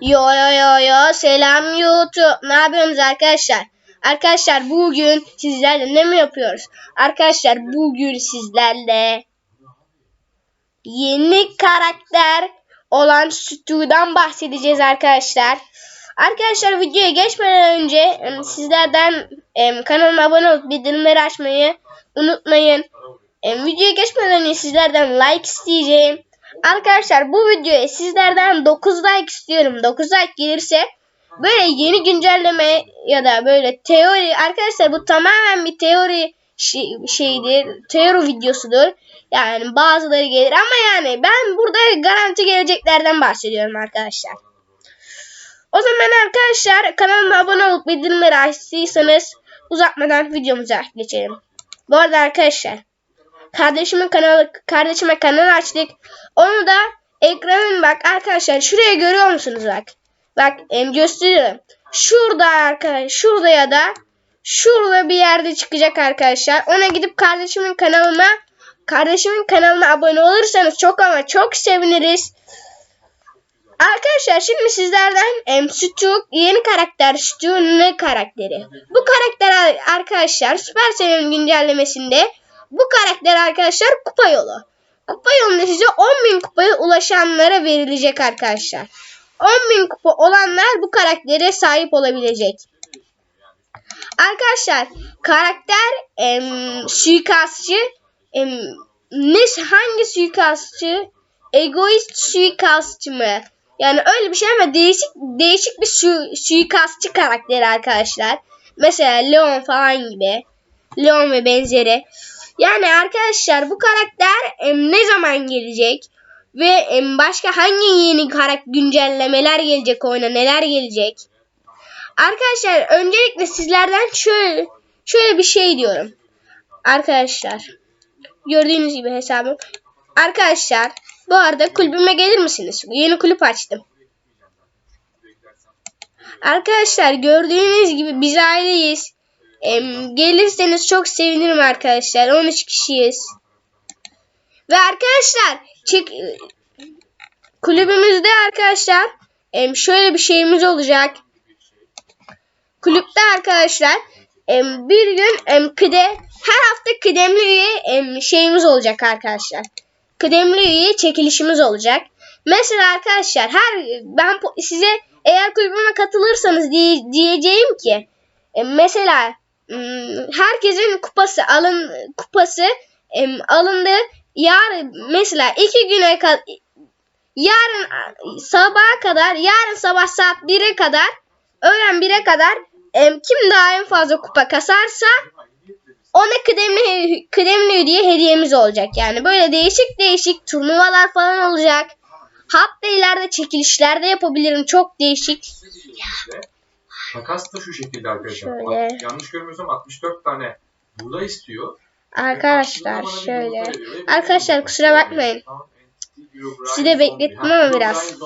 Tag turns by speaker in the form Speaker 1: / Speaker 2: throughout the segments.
Speaker 1: Yo yo yo yo selam YouTube. Ne yapıyorsunuz arkadaşlar? Arkadaşlar bugün sizlerle ne mi yapıyoruz? Arkadaşlar bugün sizlerle yeni karakter olan Stu'dan bahsedeceğiz arkadaşlar. Arkadaşlar videoya geçmeden önce sizlerden kanalıma abone olup bildirimleri açmayı unutmayın. Videoya geçmeden önce sizlerden like isteyeceğim. Arkadaşlar bu videoya sizlerden 9 like istiyorum. 9 like gelirse böyle yeni güncelleme ya da böyle teori arkadaşlar bu tamamen bir teori şey, şeydir. Teori videosudur. Yani bazıları gelir ama yani ben burada garanti geleceklerden bahsediyorum arkadaşlar. O zaman arkadaşlar kanalıma abone olup bildirimleri açtıysanız uzatmadan videomuza geçelim. Bu arada arkadaşlar kardeşimin kanalı kardeşime kanal açtık. Onu da ekranın bak arkadaşlar şuraya görüyor musunuz bak. Bak em gösteriyorum. Şurada arkadaşlar şurada ya da şurada bir yerde çıkacak arkadaşlar. Ona gidip kardeşimin kanalıma kardeşimin kanalına abone olursanız çok ama çok seviniriz. Arkadaşlar şimdi sizlerden em, Stu yeni karakter Stu karakteri? Bu karakter arkadaşlar Supercell'in güncellemesinde bu karakter arkadaşlar kupa yolu. Kupa yolunda size 10.000 kupaya ulaşanlara verilecek arkadaşlar. 10.000 kupa olanlar bu karaktere sahip olabilecek. Arkadaşlar karakter em, suikastçı em, ne hangi suikastçı? Egoist suikastçı mı? Yani öyle bir şey ama değişik değişik bir su, suikastçı karakteri arkadaşlar. Mesela Leon falan gibi. Leon ve benzeri. Yani arkadaşlar bu karakter em, ne zaman gelecek? Ve em, başka hangi yeni karakter güncellemeler gelecek oyuna neler gelecek? Arkadaşlar öncelikle sizlerden şöyle şöyle bir şey diyorum. Arkadaşlar gördüğünüz gibi hesabım. Arkadaşlar bu arada kulübüme gelir misiniz? Yeni kulüp açtım. Arkadaşlar gördüğünüz gibi biz aileyiz. Em, gelirseniz çok sevinirim arkadaşlar. 13 kişiyiz. Ve arkadaşlar çek kulübümüzde arkadaşlar em, şöyle bir şeyimiz olacak. Kulüpte arkadaşlar em, bir gün em, kıde her hafta kıdemli üye em, şeyimiz olacak arkadaşlar. Kıdemli üye çekilişimiz olacak. Mesela arkadaşlar her ben size eğer kulübüme katılırsanız diye, diyeceğim ki e, mesela herkesin kupası alın kupası alındı. Yarın mesela iki güne yarın sabaha kadar yarın sabah saat 1'e kadar öğlen 1'e kadar kim daha en fazla kupa kasarsa ona kıdemli kıdemli diye hediyemiz olacak. Yani böyle değişik değişik turnuvalar falan olacak. Hatta ileride çekilişler de yapabilirim. Çok değişik.
Speaker 2: Takas da şu şekilde arkadaşlar.
Speaker 1: Şöyle.
Speaker 2: Yanlış görmüyorsam 64 tane buğday istiyor.
Speaker 1: Arkadaşlar
Speaker 2: bir
Speaker 1: şöyle. Arkadaşlar
Speaker 2: bir
Speaker 1: kusura bakmayın. Sizi de beklettim ama biraz.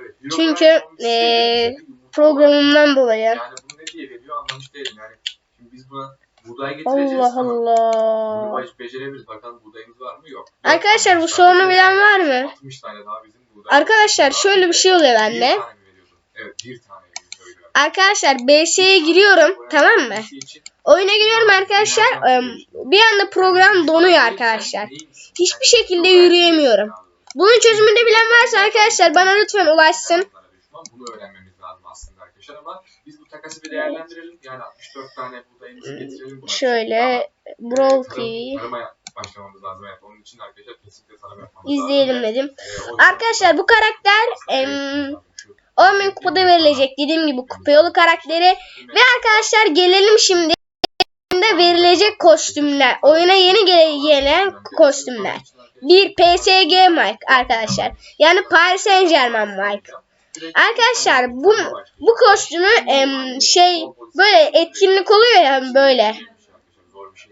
Speaker 2: Evet,
Speaker 1: Çünkü
Speaker 2: bir yumurta
Speaker 1: Programımdan dolayı.
Speaker 2: Yani bunu ne diye veriyor anlamış değilim. Yani şimdi biz buna buğday getireceğiz
Speaker 1: Allah
Speaker 2: ama bunu
Speaker 1: Allah.
Speaker 2: baş- becerebiliriz. Bakalım buğdayımız var mı? Yok.
Speaker 1: Arkadaşlar bu sorunu
Speaker 2: tane
Speaker 1: bilen
Speaker 2: şey
Speaker 1: var mı?
Speaker 2: 60 tane daha bizim buğday.
Speaker 1: Arkadaşlar şöyle bir şey oluyor
Speaker 2: Bir
Speaker 1: bende.
Speaker 2: tane mi veriyordun? Evet bir tane.
Speaker 1: Arkadaşlar BS'ye giriyorum tamam mı? Oyuna giriyorum arkadaşlar. Bir anda program donuyor arkadaşlar. Hiçbir şekilde yürüyemiyorum. Bunun çözümünü bilen varsa arkadaşlar bana lütfen ulaşsın.
Speaker 2: Bunu öğrenmemiz lazım aslında arkadaşlar ama biz bu takası bir değerlendirelim. Yani 64 tane buğdayımızı getirelim.
Speaker 1: Şöyle Brawl TV
Speaker 2: başlamamız lazım. Evet, onun için arkadaşlar kesinlikle tarım yapmamız
Speaker 1: izleyelim
Speaker 2: lazım.
Speaker 1: dedim.
Speaker 2: E, o-
Speaker 1: Arkadaşlar bu karakter em, 10.000 kupada verilecek dediğim gibi kupa yolu karakteri. Ve arkadaşlar gelelim şimdi de verilecek kostümler. Oyuna yeni gele- gelen kostümler. Bir PSG Mike arkadaşlar. Yani Paris Saint Germain Mike. Arkadaşlar bu bu kostümü em, şey böyle etkinlik oluyor ya böyle.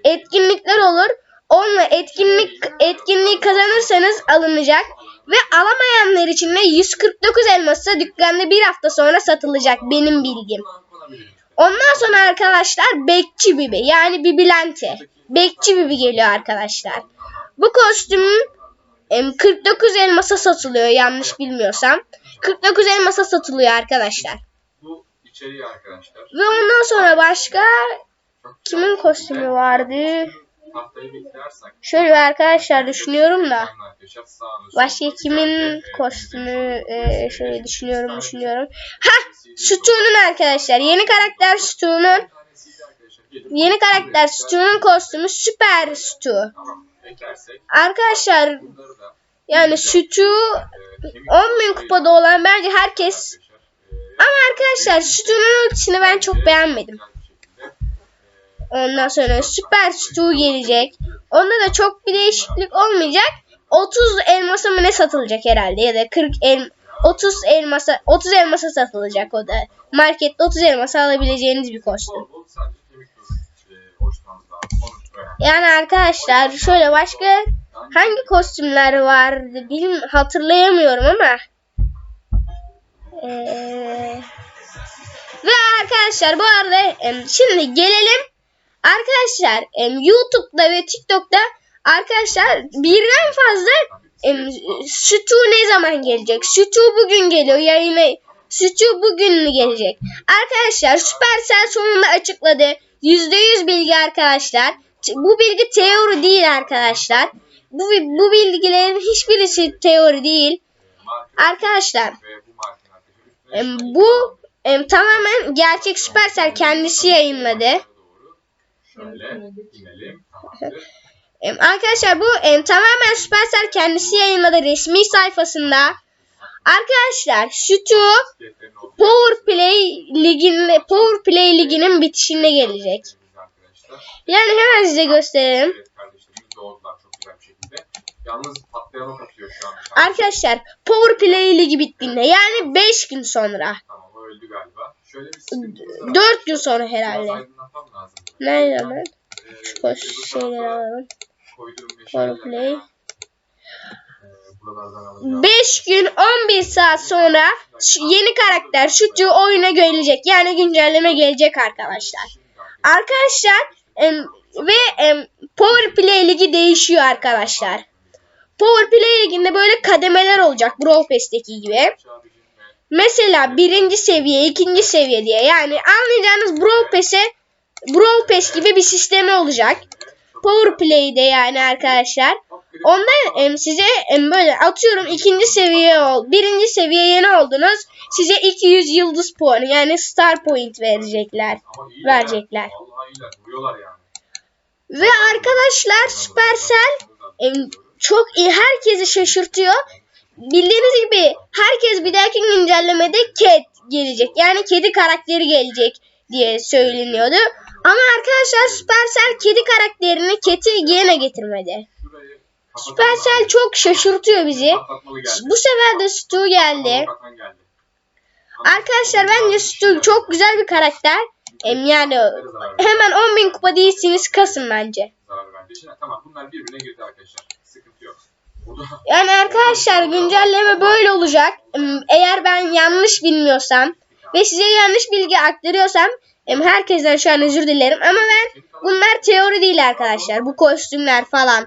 Speaker 1: Etkinlikler olur. Onunla etkinlik etkinliği kazanırsanız alınacak ve alamayanlar için de 149 elması dükkanda bir hafta sonra satılacak benim bilgim. Ondan sonra arkadaşlar bekçi bibi yani bibilente. Bekçi bibi geliyor arkadaşlar. Bu kostümün em, 49 elmasa satılıyor yanlış bilmiyorsam. 49 elmasa satılıyor arkadaşlar.
Speaker 2: Bu içeriği arkadaşlar.
Speaker 1: Ve ondan sonra başka kimin kostümü vardı? Şöyle arkadaşlar düşünüyorum da. Başka kimin kostümü e, şöyle düşünüyorum düşünüyorum. Ha Stu'nun arkadaşlar. Yeni karakter Stu'nun. Yeni karakter Stu'nun kostümü Süper Stu. Arkadaşlar yani Stu
Speaker 2: e, kemik
Speaker 1: 10 bin kupada olan bence herkes ama arkadaşlar Stu'nun ultisini ben çok beğenmedim. Ondan sonra Süper Stu gelecek. Onda da çok bir değişiklik olmayacak. 30 elmasa mı ne satılacak herhalde ya da 40 el 30 elmasa 30 elmasa satılacak o da. Markette 30 elmasa alabileceğiniz bir kostüm.
Speaker 2: e,
Speaker 1: Yani arkadaşlar şöyle başka hangi kostümler vardı bilmiyorum hatırlayamıyorum ama Ee, ve arkadaşlar bu arada şimdi gelelim arkadaşlar YouTube'da ve TikTok'ta arkadaşlar birden fazla em, Sütü ne zaman gelecek? Sütü bugün geliyor yayına. Sütü bugün mü gelecek? Arkadaşlar Supercell sonunda açıkladı. %100 bilgi arkadaşlar. Bu bilgi teori değil arkadaşlar. Bu, bu bilgilerin hiçbirisi teori değil. Arkadaşlar
Speaker 2: ve bu
Speaker 1: em, tamamen gerçek Supercell kendisi yayınladı.
Speaker 2: şöyle inelim.
Speaker 1: Arkadaşlar bu tamamen Supercell kendisi yayınladı resmi sayfasında. Arkadaşlar
Speaker 2: olduğu
Speaker 1: Power Play liginde Power Play liginin bitişinde gelecek. Yani hemen size gösterelim.
Speaker 2: Şu.
Speaker 1: Arkadaşlar Power Play ligi bittiğinde yani 5 gün sonra.
Speaker 2: Tamam. Şöyle bir sıkıntımız var.
Speaker 1: 4 gün sonra herhalde. Nerede lan? Koş
Speaker 2: bu
Speaker 1: şeyleri alalım.
Speaker 2: Koyduğum meşaleler
Speaker 1: Play.
Speaker 2: var. Ee, buralardan alacağım.
Speaker 1: 5 gün 11 saat sonra yeni karakter Sütü oyuna gelecek. Yani güncelleme gelecek arkadaşlar.
Speaker 2: Arkadaşlar,
Speaker 1: em, ve em, Power Play ligi değişiyor arkadaşlar. Power Play liginde böyle kademeler olacak Brawl Pass'teki gibi. Mesela birinci seviye, ikinci seviye diye. Yani anlayacağınız Brawl Pass'e Brawl Pass gibi bir sistemi olacak. Power Play'de yani arkadaşlar.
Speaker 2: upgrade
Speaker 1: Onda em, size em, böyle atıyorum ikinci seviye ol, birinci seviye yeni oldunuz. Size 200 yıldız puanı yani star point verecekler. verecekler. Ve arkadaşlar Supercell em, çok iyi herkesi şaşırtıyor. Bildiğiniz gibi herkes bir dahaki güncellemede Cat gelecek. Yani kedi karakteri gelecek diye söyleniyordu. Ama arkadaşlar Supercell kedi karakterini Cat'i yine getirmedi. Supercell çok şaşırtıyor bizi. Bu sefer de Stu geldi. Arkadaşlar bence Stu çok güzel bir karakter. Em, yani hemen 10.000 kupa değilsiniz kasın bence.
Speaker 2: tamam bunlar birbirine girdi arkadaşlar. Sıkıntı yok.
Speaker 1: Yani arkadaşlar güncelleme böyle olacak. Eğer ben yanlış bilmiyorsam ve size yanlış bilgi aktarıyorsam herkesten şu an özür dilerim. Ama ben bunlar teori değil arkadaşlar. Bu kostümler falan.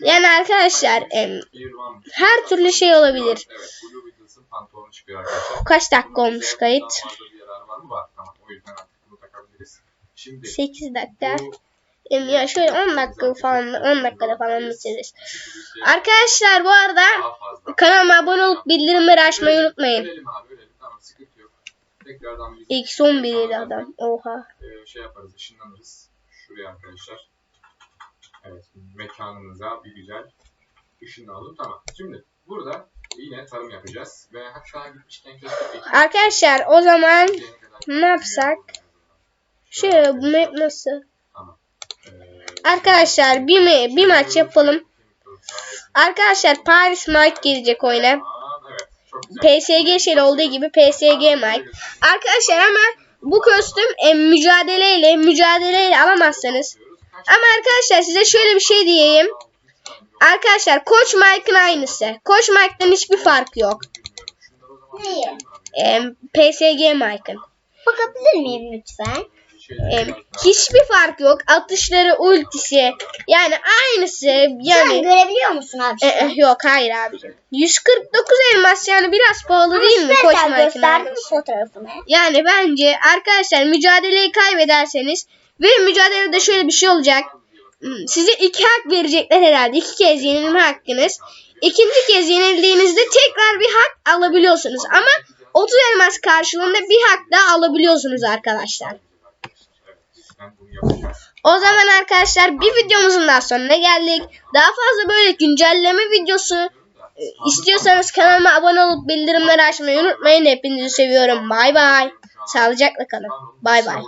Speaker 1: Yani arkadaşlar em, her türlü şey olabilir. Kaç dakika olmuş kayıt?
Speaker 2: Daha fazla bir yararı var mı? Var. Tamam o yüzden artık bunu takabiliriz. Şimdi
Speaker 1: 8 dakika. Em, Ya şöyle 10 dakika falan 10 dakikada falan bitiririz. Arkadaşlar bu arada kanalıma abone olup bildirimleri açmayı unutmayın.
Speaker 2: Ölelim abi ölelim. Tamam sıkıntı yok. Tekrardan biz
Speaker 1: İlk son biriydi adam. Oha.
Speaker 2: e, şey yaparız, ışınlanırız. Şuraya arkadaşlar. Evet, mekanımıza bir güzel ışınlanalım. Tamam. Şimdi burada yine tarım yapacağız. Ve hatta gitmişken keşke
Speaker 1: Arkadaşlar o zaman ne yapsak? Şöyle bu map nasıl?
Speaker 2: Tamam. Ee,
Speaker 1: Arkadaşlar bir, bir maç yapalım. Arkadaşlar Paris Mike gelecek oyuna.
Speaker 2: Tamam, evet. Çok güzel.
Speaker 1: PSG şey olduğu gibi PSG Mike. Arkadaşlar ama bu kostüm e, mücadeleyle mücadeleyle alamazsanız. Ama arkadaşlar size şöyle bir şey diyeyim. Arkadaşlar Koç Mike'ın aynısı. Koç Mike'dan hiçbir fark yok.
Speaker 2: Neyi?
Speaker 1: E, PSG Mike'ın.
Speaker 3: Bakabilir miyim lütfen?
Speaker 2: Daha-
Speaker 1: hiçbir fark yok. Atışları, ultisi yani aynısı
Speaker 3: Sen
Speaker 1: yani
Speaker 3: görebiliyor musun abi?
Speaker 1: E, e, yok hayır abicim. 149 elmas yani biraz pahalı değil mi koç
Speaker 3: Süpersel gösterdi mi fotoğrafını?
Speaker 1: Yani bence arkadaşlar mücadeleyi kaybederseniz ve mücadelede şöyle bir şey olacak. Hmm, Size iki hak verecekler herhalde. İki kez yenilme hakkınız. İkinci kez yenildiğinizde tekrar bir hak alabiliyorsunuz. Ama 30 elmas karşılığında bir hak daha alabiliyorsunuz arkadaşlar.
Speaker 2: Cidden bunu yapacağız.
Speaker 1: O zaman arkadaşlar bir videomuzun daha sonuna geldik. Daha fazla böyle güncelleme videosu e, istiyorsanız kanalıma abone olup bildirimleri açmayı unutmayın. Hepinizi seviyorum. Bay bay. Sağlıcakla kalın. Bay bay.